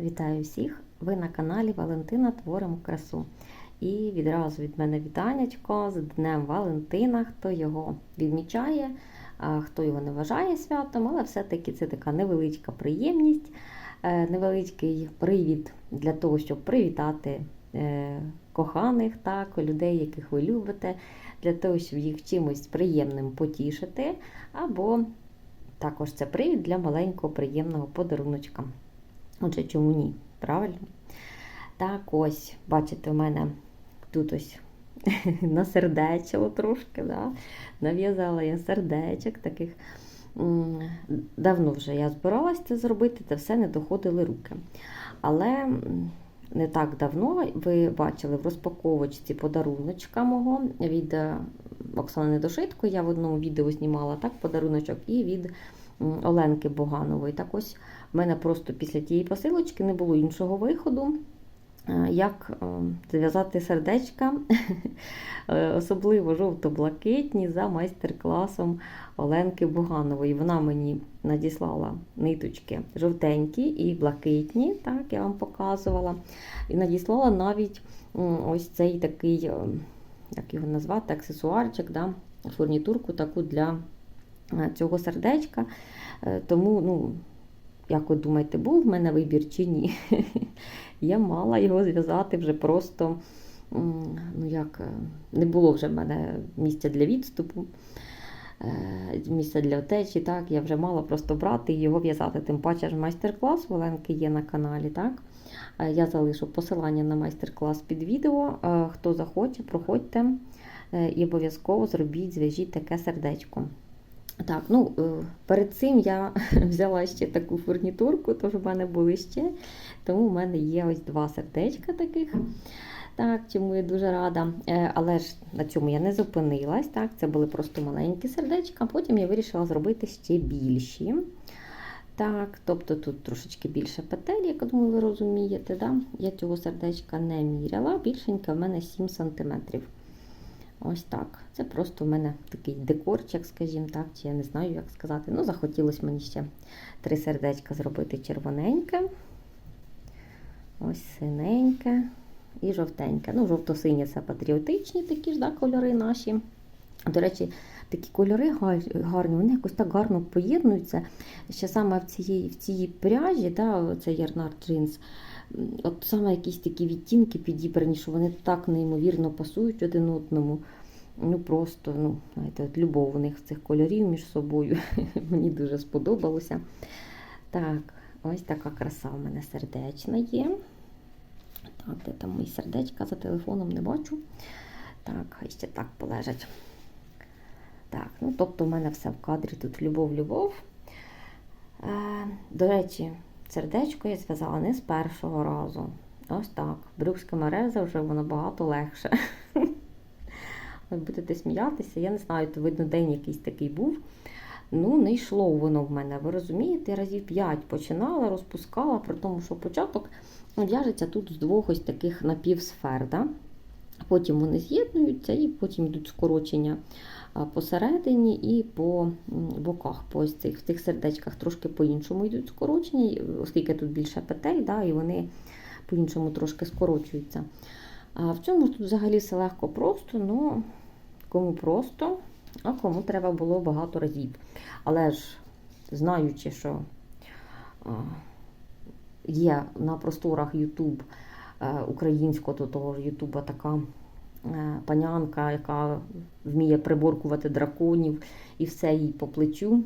Вітаю всіх! Ви на каналі Валентина Творимо красу. І відразу від мене вітанечко з Днем Валентина, хто його відмічає, хто його не вважає святом, але все-таки це така невеличка приємність, е, невеличкий привід для того, щоб привітати е, коханих, так, людей, яких ви любите, для того, щоб їх чимось приємним потішити, або також це привід для маленького приємного подаруночка. Отже, чому ні? Правильно? Так, ось, бачите, у мене тут ось насердечило трошки, да? нав'язала я сердечок таких. Давно вже я збиралася це зробити, та все не доходили руки. Але не так давно ви бачили в розпаковочці подаруночка мого від е, Оксани Недошитко. Я в одному відео знімала так подаруночок і від Оленки Боганової. Так ось в мене просто після тієї посилочки не було іншого виходу, е, як е, зв'язати сердечка, е, особливо жовто-блакитні, за майстер-класом Оленки Боганової. Вона мені надіслала ниточки жовтенькі і блакитні, так я вам показувала. І надіслала навіть ось цей такий, як його назвати, аксесуарчик, да, фурнітурку таку для цього сердечка. Тому, ну, як ви думаєте, був в мене вибір чи ні? Я мала його зв'язати вже просто, ну як, е, не було вже в мене місця для відступу, е, місця для втечі, так, я вже мала просто брати і його в'язати. Тим паче ж майстер-клас в Оленки є на каналі, так? Е, Я залишу посилання на майстер-клас під відео. Хто захоче, проходьте і обов'язково зробіть, зв'яжіть таке сердечко. Так, ну е, перед цим я взяла ще таку фурнітурку, тож у мене були ще. Тому в мене є ось два сердечка таких. Так, чому я дуже рада. Е, Але ж на цьому я не зупинилась. Так, це були просто маленькі сердечка. Потім я вирішила зробити ще більші. Так, тобто тут трошечки більше петель, як думаю, ви розумієте. Да? Я цього сердечка не міряла. Більшенька в мене 7 см. Ось так. Це просто в мене такий декорчик, скажімо так, чи я не знаю, як сказати. Ну, захотілося мені ще три сердечка зробити червоненьке. Ось синеньке і жовтеньке. Ну, жовто-сині це патріотичні такі ж да, кольори наші. До речі, такі кольори гарні, вони якось так гарно поєднуються. Ще саме в цій, в цій пряжі, да, це Ярнар Джинс, от саме якісь такі відтінки підібрані, що вони так неймовірно пасують один одному. Ну просто, ну, знаєте, от любов у них цих кольорів між собою. Мені дуже сподобалося. Так, ось така краса у мене сердечна є. Так, де там мої сердечка за телефоном не бачу. Так, хай ще так полежать. Так, ну тобто в мене все в кадрі тут любов-любов. Е, до речі, сердечко я зв'язала не з першого разу. Ось так. Брюкська мереза вже воно багато легше. Ви будете сміятися, я не знаю, то видно, день якийсь такий був. Ну, не йшло воно в мене. Ви розумієте, разів 5 починала, розпускала, при тому, що початок в'яжеться тут з двох ось таких напівсфер. Да? Потім вони з'єднуються і потім йдуть скорочення посередині і по боках. По цих, в цих сердечках трошки по-іншому йдуть скорочення, оскільки тут більше петель, да, і вони по-іншому трошки скорочуються. А в цьому тут взагалі все легко просто, ну кому просто, а кому треба було багато разів. Але ж знаючи, що є на просторах YouTube е, українського до того ж Ютуба така е, панянка, яка вміє приборкувати драконів і все їй по плечу,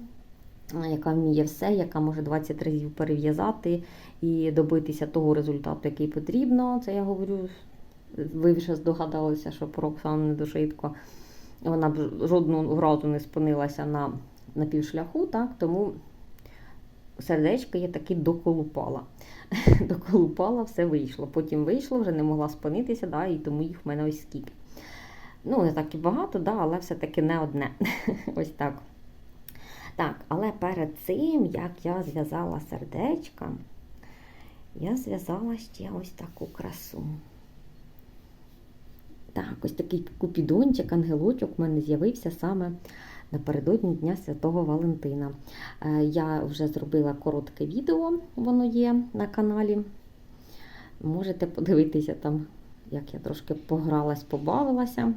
е, яка вміє все, яка може 20 разів перев'язати і добитися того результату, який потрібно. Це я говорю. Ви вже здогадалися, що про Оксану Недошитко вона б жодного разу не спинилася на, на півшляху, так, тому сердечко я таки доколупала. доколупала, все вийшло. Потім вийшло, вже не могла спинитися, да, і тому їх в мене ось скільки. Ну, не так і багато, да, але все-таки не одне. ось так. Так, але перед цим, як я зв'язала сердечка, я зв'язала ще ось таку красу. Так, ось такий купідончик, ангелочок в мене з'явився саме напередодні Дня Святого Валентина. Е, Я вже зробила коротке відео, воно є на каналі. Можете подивитися там, як я трошки погралась, побавилася.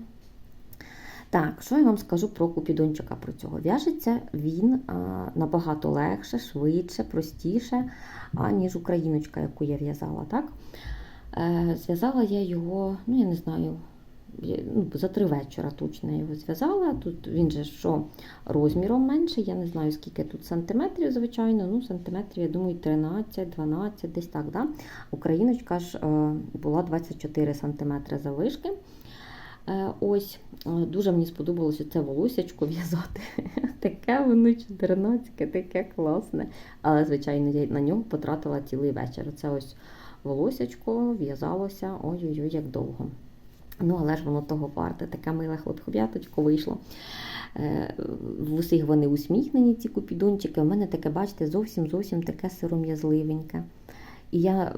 Так, що я вам скажу про купідончика про цього? В'яжеться він набагато легше, швидше, простіше, аніж україночка, яку я в'язала. так? Е, зв'язала я його, ну я не знаю, ну, за три вечора точно його зв'язала. Тут він же що розміром менше, я не знаю, скільки тут сантиметрів, звичайно. Ну, сантиметрів, я думаю, 13-12, десь так. Да? Україночка ж е, була 24 сантиметри завишки. Е, Ось е, дуже мені сподобалося це волосячко в'язати. Таке воно чотирнацьке, таке класне. Але, звичайно, я на нього потратила цілий вечір. Це ось волосячко в'язалося ой-ой-ой, як довго. Ну, але ж воно того варте, таке миле хлоп'яточко вийшло. Е, В усіх вони усміхнені, ці купідончики. У мене таке, бачите, зовсім зовсім таке сиром'язливеньке. І я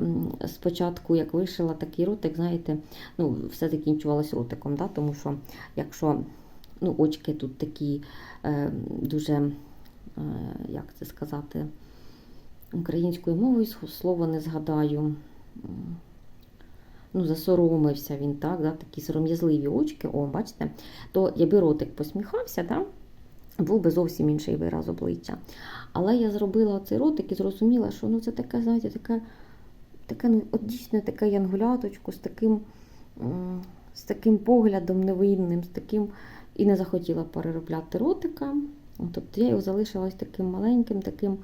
спочатку, як вишила такий ротик, знаєте, ну, все закінчувалось ротиком, да? тому що якщо ну, очки тут такі е, дуже, е, як це сказати, українською мовою слово не згадаю. Ну, засоромився він, так, да? такі сором'язливі очки, о, бачите, то якби ротик посміхався, да? був би зовсім інший вираз обличчя. Але я зробила цей ротик і зрозуміла, що ну, це таке, знаєте, таке, таке ну, от дійсно таке янгуляточко з таким, з таким поглядом невинним, з таким, і не захотіла переробляти ротика. Тобто я його залишила ось таким маленьким, таким,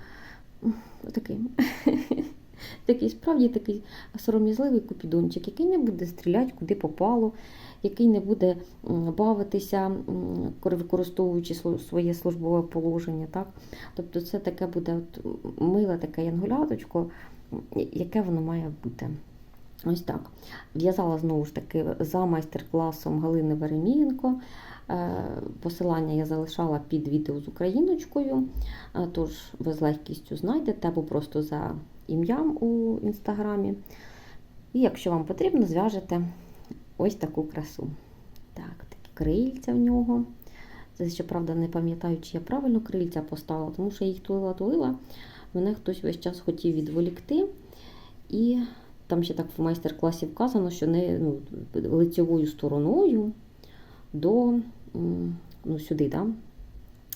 таким. Такий справді такий сором'язливий купідончик, який не буде стріляти куди попало, який не буде бавитися, використовуючи своє службове положення. Так? Тобто це таке буде от миле таке янгуляточко, яке воно має бути. Ось так. В'язала знову ж таки за майстер-класом Галини Веремієнко. Е, Посилання я залишала під відео з україночкою, Е, тож ви з легкістю знайдете або просто за ім'ям у інстаграмі. І якщо вам потрібно, зв'яжете ось таку красу. Так, такі крильця в нього. Це, щоправда, не пам'ятаю, чи я правильно крильця поставила, тому що я їх тулила-тулила. Мене хтось весь час хотів відволікти. І там ще так в майстер-класі вказано, що не ну, лицевою стороною до ну, сюди, да?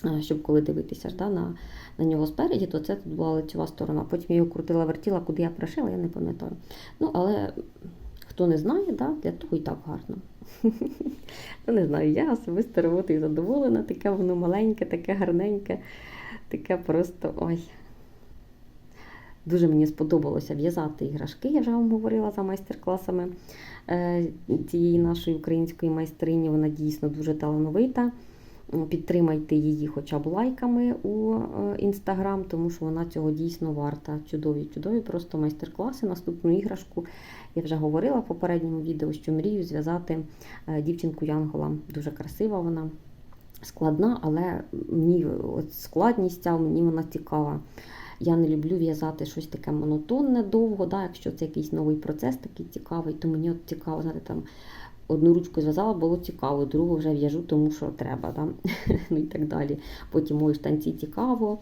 А, щоб коли дивитися да, на, на нього спереді, то це тут була лицева сторона. Потім я його крутила, вертіла, куди я пришила, я не пам'ятаю. Ну, але хто не знає, да, для того і так гарно. Ну, не знаю, я особисто роботою задоволена, таке воно маленьке, таке гарненьке, таке просто ой. Дуже мені сподобалося в'язати іграшки, я вже вам говорила за майстер-класами е, цієї нашої української майстрині. Вона дійсно дуже талановита. Підтримайте її хоча б лайками у інстаграм, тому що вона цього дійсно варта. Чудові, чудові просто майстер-класи. Наступну іграшку я вже говорила в попередньому відео, що мрію зв'язати е, дівчинку Янгола. Дуже красива вона, складна, але мені от складність ця мені вона цікава. Я не люблю в'язати щось таке монотонне довго, да, якщо це якийсь новий процес такий цікавий, то мені от цікаво, знаєте, там одну ручку зв'язала, було цікаво, другу вже в'яжу, тому що треба, да? ну і так далі. Потім мої штанці цікаво,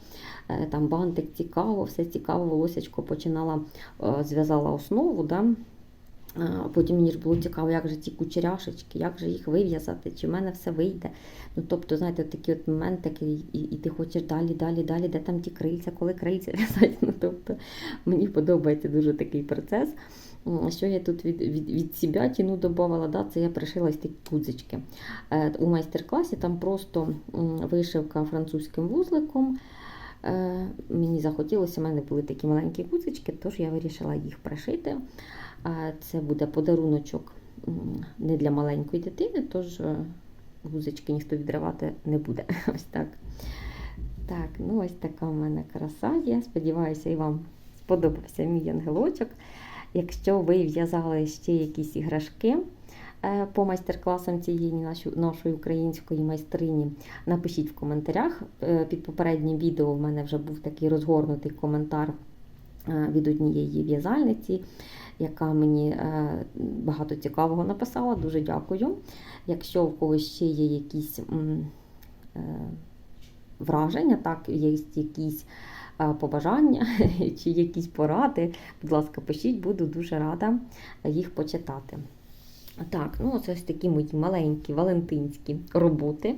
е, там бантик цікаво, все цікаво, волосячко починала, е, зв'язала основу. Да? Потім мені ж було цікаво, як же ці кучеряшечки, як же їх вив'язати, чи в мене все вийде. Ну, тобто, знаєте, такі от моменти, і, і ти хочеш далі, далі, далі, де там ті крильця, коли крильця в'язати. Ну, тобто, мені подобається дуже такий процес. Що я тут від, від, від себе тіну додавала, да, це я пришила такі кудзички. Е, У майстер-класі там просто вишивка французьким вузликом. Е, Мені захотілося, в мене були такі маленькі кудзички, тож я вирішила їх пришити. Е, Це буде подаруночок не для маленької дитини, тож гузички ніхто відривати не буде. Ось так. Так, ну ось така в мене краса є. Сподіваюся, і вам сподобався мій ангелочок. Якщо ви в'язали ще якісь іграшки е, по майстер-класам цієї нашої, української майстрині, напишіть в коментарях. Е, Під попереднім відео в мене вже був такий розгорнутий коментар е, від однієї в'язальниці, яка мені багато цікавого написала. Дуже дякую. Якщо в когось ще є якісь враження, так, є якісь побажання чи якісь поради, будь ласка, пишіть, буду дуже рада їх почитати. Так, ну це ось такі мої маленькі валентинські роботи.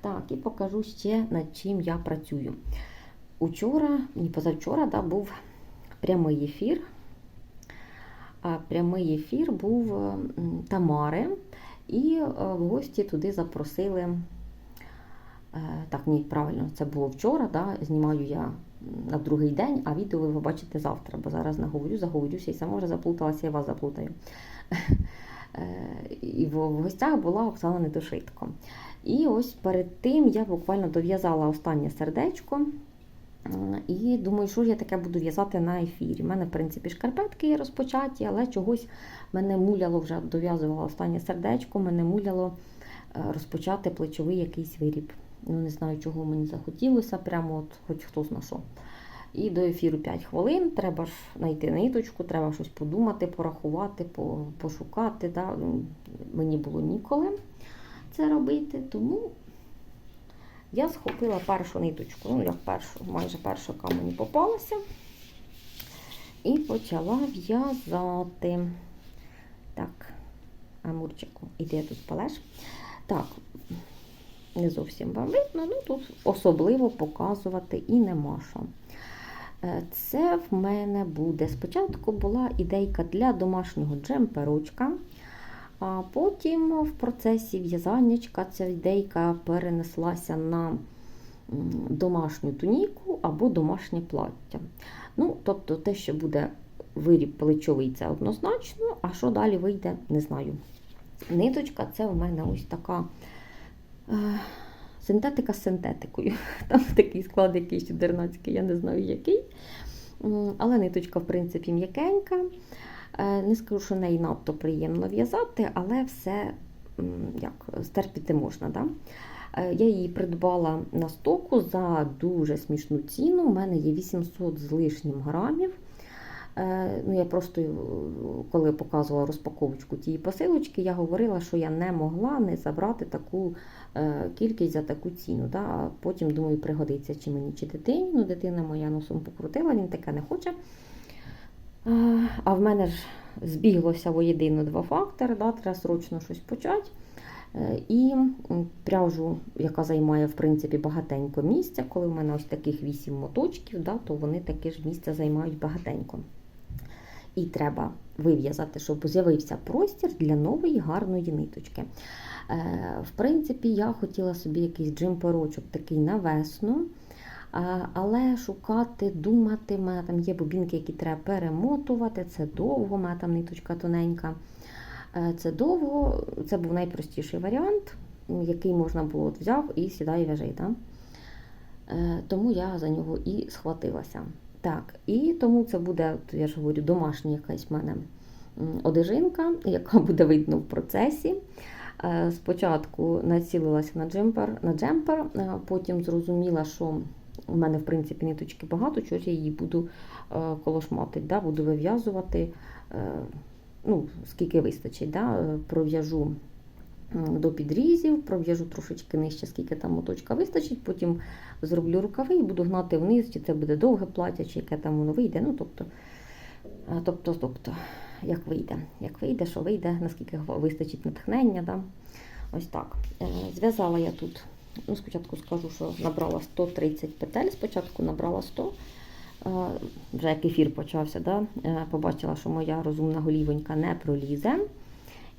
Так, і покажу ще над чим я працюю. Учора, ні, позавчора, да, був прямий ефір. Прямий ефір був е, Тамари, і е, в гості туди запросили. е, Так, ні, правильно, це було вчора, да, знімаю я на другий день, а відео ви побачите завтра, бо зараз наговорю, заговорюся і сама вже заплуталася, я вас заплутаю. Е, І в гостях була Оксана Недошитко. І ось перед тим я буквально дов'язала останнє сердечко. І думаю, що я таке буду в'язати на ефірі. У мене, в принципі, шкарпетки є розпочаті, але чогось мене муляло вже дов'язувала останнє сердечко, мене муляло е, розпочати плечовий якийсь виріб. Ну, не знаю, чого мені захотілося, прямо от хоч хто зна. І до ефіру 5 хвилин. Треба ж знайти ниточку, треба щось подумати, порахувати, пошукати. Да? Ну, Мені було ніколи це робити, тому я схопила першу ниточку, ну як першу, майже перша, яка мені попалася, і почала в'язати. Так, Амурчику, іди тут спалеш. Так, не зовсім вам видно, ну тут особливо показувати і нема що. Е, Це в мене буде. Спочатку була ідейка для домашнього джемперочка, а потім в процесі в'язаннячка ця ідейка перенеслася на домашню туніку або домашнє плаття. Ну, тобто те, що буде виріб плечовий, це однозначно, а що далі вийде, не знаю. Ниточка це у мене ось така синтетика з синтетикою. Там такий склад якийсь чудернацький, я не знаю який. Але ниточка, в принципі, м'якенька. Е, Не скажу, що неї надто приємно в'язати, але все як, стерпіти можна. Да? Е, Я її придбала на стоку за дуже смішну ціну. У мене є 800 з лишнім грамів. Е, Ну, я просто, е, коли показувала розпаковочку тієї посилочки, я говорила, що я не могла не забрати таку е, кількість за таку ціну. Да? А потім, думаю, пригодиться чи мені, чи дитині. Ну, дитина моя носом покрутила, він таке не хоче. А в мене ж збіглося воєдино два фактори, да? треба срочно щось почати. І пряжу, яка займає в принципі багатенько місця, коли в мене ось таких 8 моточків, да, то вони таке ж місце займають багатенько. І треба вив'язати, щоб з'явився простір для нової гарної ниточки. Е, В принципі, я хотіла собі якийсь джемперочок такий на весну. Але шукати, думати, в мене там є бобінки, які треба перемотувати, це довго, в мене там ниточка тоненька. Е, Це довго, це був найпростіший варіант, який можна було от взяв і сідай в'яжи. Да? Е, Тому я за нього і схватилася. Так, і тому це буде, я ж говорю, домашня якась в мене одежинка, яка буде видно в процесі. Е, Спочатку націлилася на джемпер, на джемпер, е, потім зрозуміла, що у мене, в принципі, ниточки багато, чого я її буду е, колошматити, да, буду вив'язувати, ну, скільки вистачить. Да, пров'яжу до підрізів, пров'яжу трошечки нижче, скільки там моточка вистачить, потім зроблю рукави і буду гнати вниз, чи це буде довге плаття, чи яке там воно вийде. Ну, тобто, тобто, тобто, як вийде, як вийде, що вийде, наскільки вистачить натхнення. Да? Ось так. Е, Зв'язала я тут, ну, спочатку скажу, що набрала 130 петель, спочатку набрала 100. Е, Вже як ефір почався, да? е, побачила, що моя розумна голівонька не пролізе.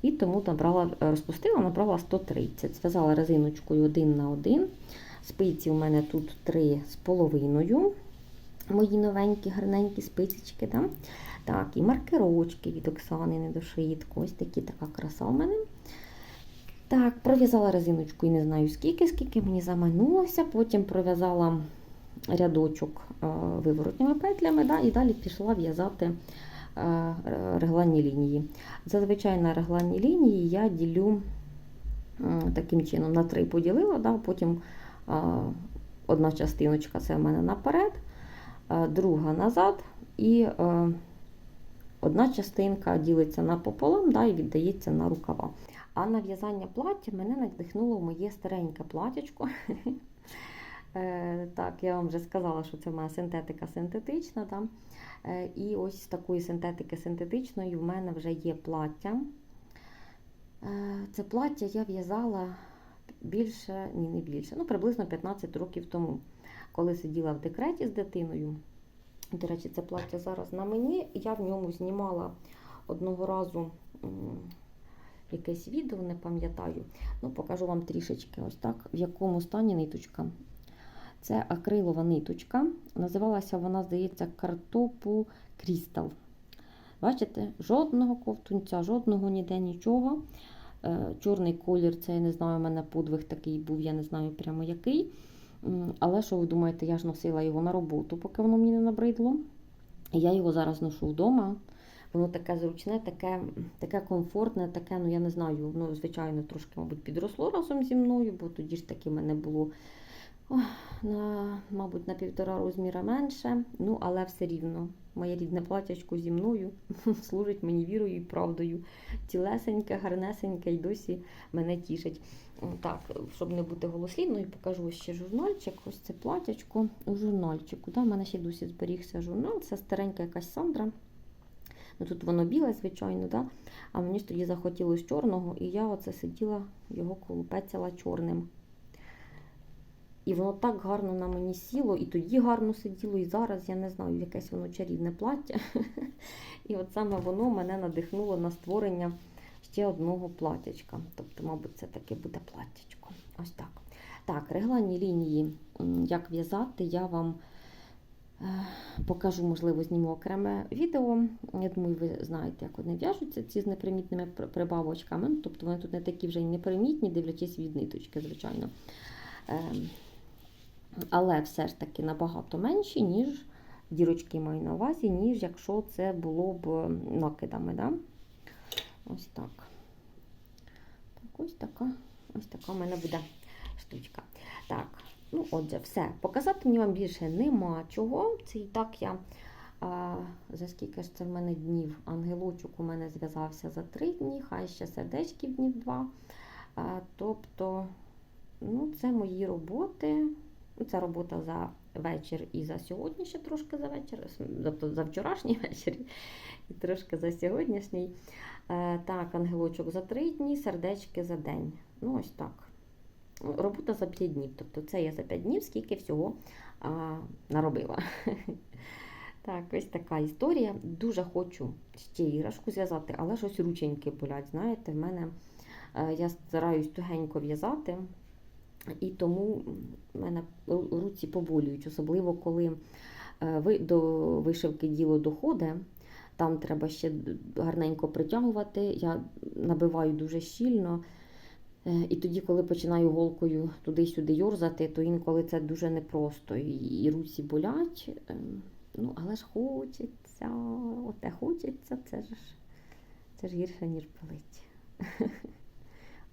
І тому набрала, е, розпустила, набрала 130. Зв'язала резиночкою один на один. Спиці у мене тут три з половиною. Мої новенькі, гарненькі спицечки. Да? Так, і маркерочки від Оксани недошитку. Ось такі така краса у мене. Так, пров'язала резиночку і не знаю скільки, скільки мені заманулося. Потім пров'язала рядочок е, виворотніми петлями, да, і далі пішла в'язати регланні лінії. Зазвичай на регланні лінії я ділю таким чином на три поділила, да, потім е, одна частиночка це в мене наперед, е, друга назад, і е, одна частинка ділиться напополам да, і віддається на рукава. А на в'язання плаття мене надихнуло моє стареньке платячко. Е, Так, я вам вже сказала, що це мене синтетика синтетична. Да? Е, І ось з такої синтетики синтетичної в мене вже є плаття. Е, Це плаття я в'язала більше, ні, не більше, ну приблизно 15 років тому, коли сиділа в декреті з дитиною. До речі, це плаття зараз на мені. Я в ньому знімала одного разу якесь відео, не пам'ятаю. Ну, покажу вам трішечки ось так, в якому стані ниточка. Це акрилова ниточка. Називалася вона, здається, картопу Крістал. Бачите, жодного ковтунця, жодного ніде нічого. Е, Чорний колір, це я не знаю, у мене подвиг такий був, я не знаю прямо який. Але що ви думаєте, я ж носила його на роботу, поки воно мені не набридло. Я його зараз ношу вдома. Воно таке зручне, таке, таке комфортне, таке, ну я не знаю, воно, звичайно, трошки, мабуть, підросло разом зі мною, бо тоді ж таки мене було, на, мабуть, на півтора розміра менше. Ну, але все рівно. Моє рідне платячко зі мною служить мені вірою і правдою. Тілесеньке, гарнесеньке і досі мене тішить. Так, щоб не бути голослівною, покажу ще журнальчик. Ось це платячко у журнальчику. Да, в мене ще досі зберігся журнал. Це старенька якась Сандра. Ну, Тут воно біле, звичайно, да? а мені ж тоді захотілося чорного, і я оце сиділа, його колупецяла чорним. І воно так гарно на мені сіло, і тоді гарно сиділо, і зараз я не знаю, якесь воно чарівне плаття. І от саме воно мене надихнуло на створення ще одного платтячка. Тобто, мабуть, це таке буде платтячко. Ось так. Так, регланні лінії, як в'язати, я вам е, покажу, можливо, зніму окреме відео. Я думаю, ви знаєте, як вони в'яжуться ці з непримітними прибавочками. Ну, Тобто вони тут не такі вже й непримітні, дивлячись від ниточки, звичайно. Але все ж таки набагато менші, ніж дірочки маю на увазі, ніж якщо це було б накидами. Да? Ось так. Так, ось така, ось така в мене буде штучка. Так, ну отже, все. Показати мені вам більше нема чого. Це і так я. А, за скільки ж це в мене днів? Ангелочок у мене зв'язався за три дні, хай ще сердечків днів два. А, тобто, ну, це мої роботи. Ну, Це робота за вечір і за сьогодні ще трошки за вечір, тобто за вчорашній вечір і трошки за сьогоднішній. Е, Так, ангелочок за три дні, сердечки за день. Ну, ось так. Робота за 5 днів. Тобто це я за 5 днів, скільки всього а, наробила. Так, ось така історія. Дуже хочу ще іграшку зв'язати, але щось рученьки болять. Знаєте, в мене е, я стараюсь тугенько в'язати, і тому в мене руці поболюють, особливо коли е, ви до вишивки діло доходить. Там треба ще гарненько притягувати. Я набиваю дуже щільно. Е, І тоді, коли починаю голкою туди-сюди йорзати, то інколи це дуже непросто. І, руці болять. Ем, Ну, але ж хочеться, оте хочеться, це ж, це ж гірше, ніж болить.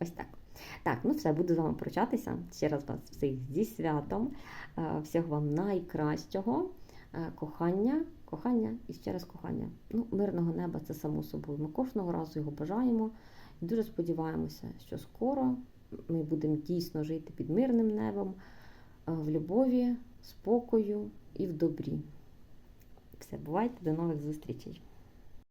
Ось так. Так, ну все, буду з вами прощатися. Ще раз вас всіх зі святом. Е, Всього вам найкращого. Е, Кохання, кохання і ще раз кохання. Ну, мирного неба це само собою. Ми кожного разу його бажаємо. І дуже сподіваємося, що скоро ми будемо дійсно жити під мирним небом, е, в любові, спокою і в добрі. Все, бувайте, до нових зустрічей.